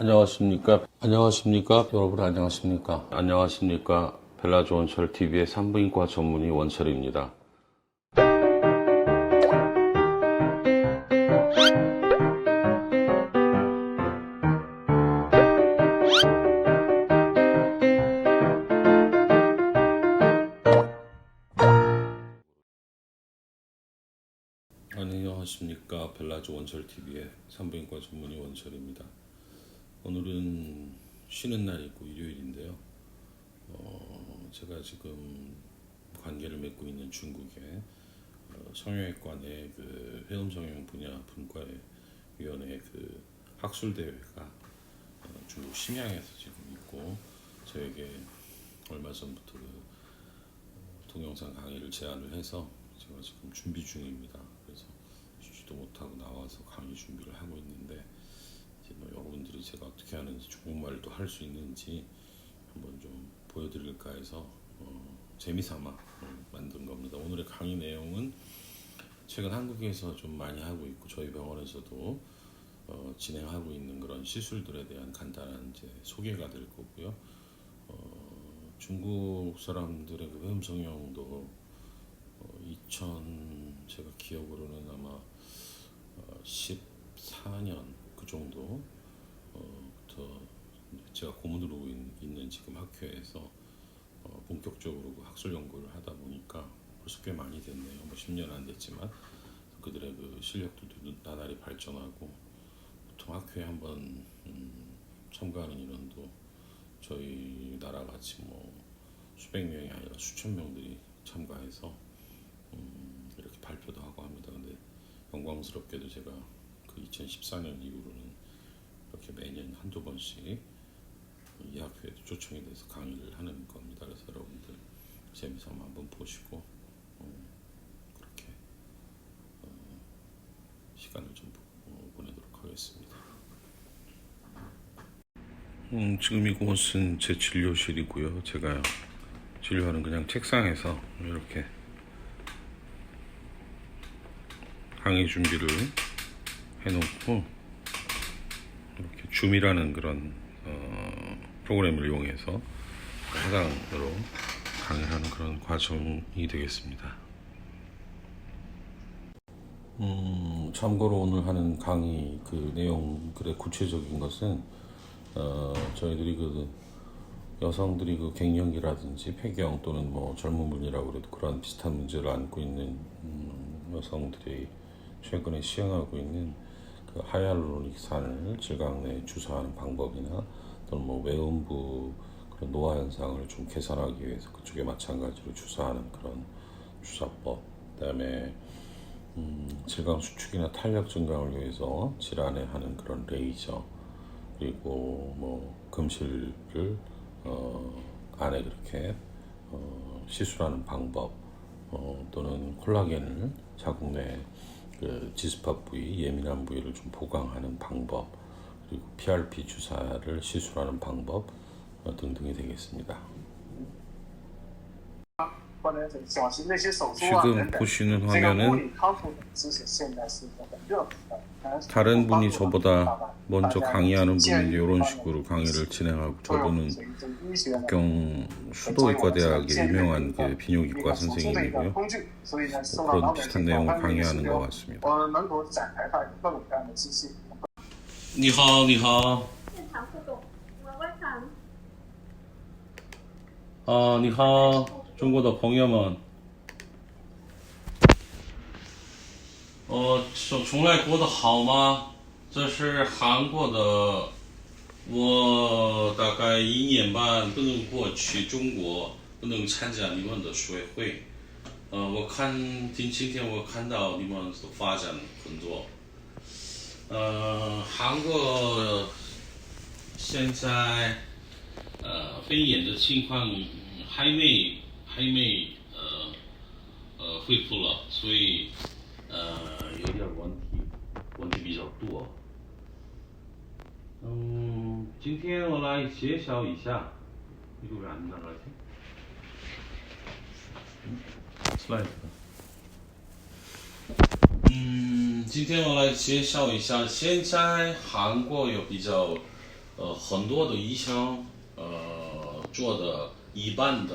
안녕하십니까. 안녕하십니까. 여러분 안녕하십니까. 안녕하십니까. 벨라조 원철 TV의 산부인과 전문의 원철입니다. 안녕하십니까. 벨라조 원철 TV의 산부인과 전문의 원철입니다. 오늘은 쉬는 날이고 일요일인데요. 어, 제가 지금 관계를 맺고 있는 중국의 어, 성형외과 내그 회음 성형 분야 분과의 위원회 그 학술 대회가 어, 중국 심양에서 지금 있고 저에게 얼마 전부터 그 어, 동영상 강의를 제안을 해서 제가 지금 준비 중입니다. 그래서 쉬지도 못하고 나와서 강의 준비를 하고 있는데 이제 뭐 여러분들이 제가 어떻게 하는지 중국말도 할 수 있는지 한번 좀 보여드릴까 해서 어, 재미삼아 어, 만든 겁니다. 오늘의 강의 내용은 최근 한국에서 좀 많이 하고 있고 저희 병원에서도 어, 진행하고 있는 그런 시술들에 대한 간단한 이제 소개가 될 거고요. 어, 중국 사람들의 그 회음 성형도 어, 2000 제가 기억으로는 아마 어, 14년 그 정도 제가 고문으로 있- 있는 지금 학회에서 어, 본격적으로 그 학술 연구를 하다 보니까 벌써 꽤 많이 됐네요. 뭐 10년 안 됐지만 그들의 그 실력들도 나날이 발전하고 보통 학회에 한번 음, 참가하는 인원도 저희 나라 같이 뭐 수백 명이 아니라 수천 명들이 참가해서 음, 이렇게 발표도 하고 합니다. 근데 영광스럽게도 제가 그 2014년 이후로는 이렇게 매년 한두 번씩 이 학회에도 초청이 돼서 강의를 하는 겁니다. 그래서 여러분들 재미삼아 한번 보시고 어, 그렇게 어, 시간을 좀 보- 보내도록 하겠습니다. 음, 지금 이곳은 제 진료실이고요. 제가 진료하는 그냥 책상에서 이렇게 강의 준비를 해놓고 이렇게 줌이라는 그런 어, 프로그램을 이용해서 해당으로 강의하는 그런 과정이 되겠습니다. 음, 참고로 오늘 하는 강의 그 내용들의 구체적인 것은 어, 저희들이 그 여성들이 그 갱년기라든지 폐경 또는 뭐 젊은 분이라고 그래도 그런 비슷한 문제를 안고 있는 음, 여성들이 최근에 시행하고 있는 그 하이알루로닉산을 질각 내에 주사하는 방법이나 또는 뭐 외음부 그런 노화 현상을 좀 개선하기 위해서 그쪽에 마찬가지로 주사하는 그런 주사법 그다음에 음, 질감 수축이나 탄력 증강을 위해서 질환에 하는 그런 레이저 그리고 뭐 금실을 어, 안에 그렇게 어, 시술하는 방법 어, 또는 콜라겐을 자궁 내그 지스파 부위 예민한 부위를 좀 보강하는 방법 그리고 PRP 주사를 시술하는 방법 어, 등등이 되겠습니다. 或者是小型的一些手术啊 지금 等等。 보시는 这个物 화면은 理康复的知识现在是很热门的。当然 다른 분이 帮助 저보다 먼저 大家 강의하는 建 분이 立 이런 方面 식으로 강의를 知识 진행하고 作用 저분은 所以这个医学呢 경 수도의과대학의 유명한 그 비뇨기과 선생님이고요. 工具，所以呢，受 뭐 到老 그런 百 비슷한 姓 내용을 广泛的使 강의하는 것 用， 같습니다. 我们能够展开发各种各样的知识。你好，你好，现场互动，我我想啊，你好， 中国的朋友们，呃，从从来过得好吗？这是韩国的，我大概一年半不能过去中国，不能参加你们的学会。呃，我看今今天我看到你们的发展很多。呃，韩国现在呃肺炎的情况还没还没呃呃恢复了，所以呃有点问题，问题比较多。嗯，今天我来介绍一下，突然的来听。来。嗯，今天我来介绍一下，现在韩国有比较呃很多的医生呃做的一般的。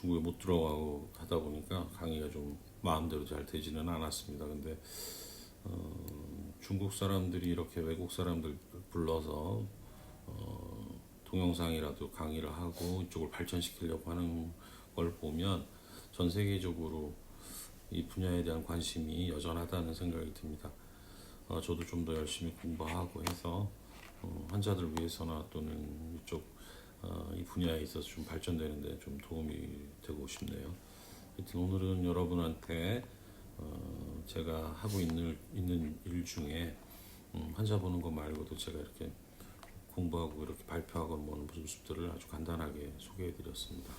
중국에 못 들어가고 하다 보니까 강의가 좀 마음대로 잘 되지는 않았습니다. 근데 어, 중국 사람들이 이렇게 외국 사람들 불러서 어, 동영상이라도 강의를 하고 이쪽을 발전시키려고 하는 걸 보면 전 세계적으로 이 분야에 대한 관심이 여전하다는 생각이 듭니다. 어, 저도 좀 더 열심히 공부하고 해서 어, 환자들 위해서나 또는 이쪽 어, 이 분야에 있어서 좀 발전되는데 좀 도움이 되고 싶네요. 하여튼 오늘은 여러분한테 어, 제가 하고 있는 있는 일 중에 음, 환자 보는 거 말고도 제가 이렇게 공부하고 이렇게 발표하고 뭐 모습들을 아주 간단하게 소개해 드렸습니다.